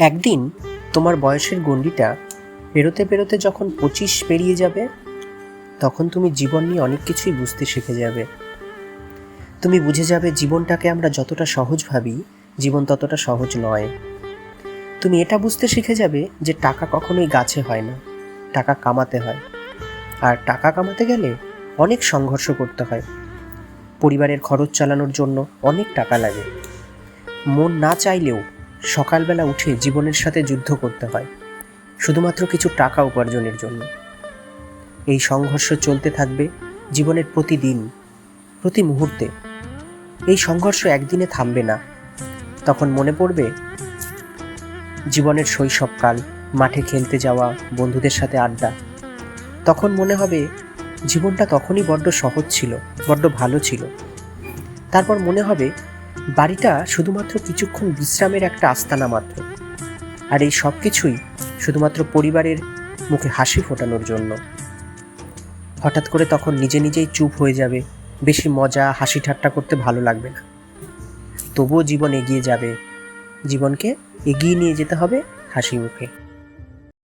একদিন তোমার বয়সের গণ্ডিটা পেরোতে পেরোতে যখন পঁচিশ পেরিয়ে যাবে, তখন তুমি জীবন নিয়ে অনেক কিছুই বুঝতে শিখে যাবে। তুমি বুঝে যাবে জীবনটাকে আমরা যতটা সহজ ভাবি, জীবন ততটা সহজ নয়। তুমি এটা বুঝতে শিখে যাবে যে টাকা কখনোই গাছে হয় না, টাকা কামাতে হয়। আর টাকা কামাতে গেলে অনেক সংঘর্ষ করতে হয়। পরিবারের খরচ চালানোর জন্য অনেক টাকা লাগে। মন না চাইলেও সকালবেলা উঠে জীবনের সাথে যুদ্ধ করতে হয়, শুধুমাত্র কিছু টাকা উপার্জনের জন্য। এই সংঘর্ষ চলতে থাকবে জীবনের প্রতিদিন, প্রতি মুহূর্তে। এই সংঘর্ষ একদিনে থামবে না। তখন মনে পড়বে, জীবনের শৈশবকাল, মাঠে খেলতে যাওয়া, বন্ধুদের সাথে আড্ডা। তখন মনে হবে, জীবনটা তখনই বড্ড সহজ ছিল, বড্ড ভালো ছিল। তারপর মনে হবে বাড়িটা শুধুমাত্র কিছুক্ষণ বিশ্রামের একটা আস্তানা মাত্র। আর এই সব কিছুই শুধুমাত্র পরিবারের মুখে হাসি ফোটানোর জন্য। হঠাৎ করে তখন নিজে নিজেই চুপ হয়ে যাবে, বেশি মজা, হাসি ঠাট্টা করতে ভালো লাগবে না। তবুও জীবন এগিয়ে যাবে। জীবনকে এগিয়ে নিয়ে যেতে হবে হাসি মুখে।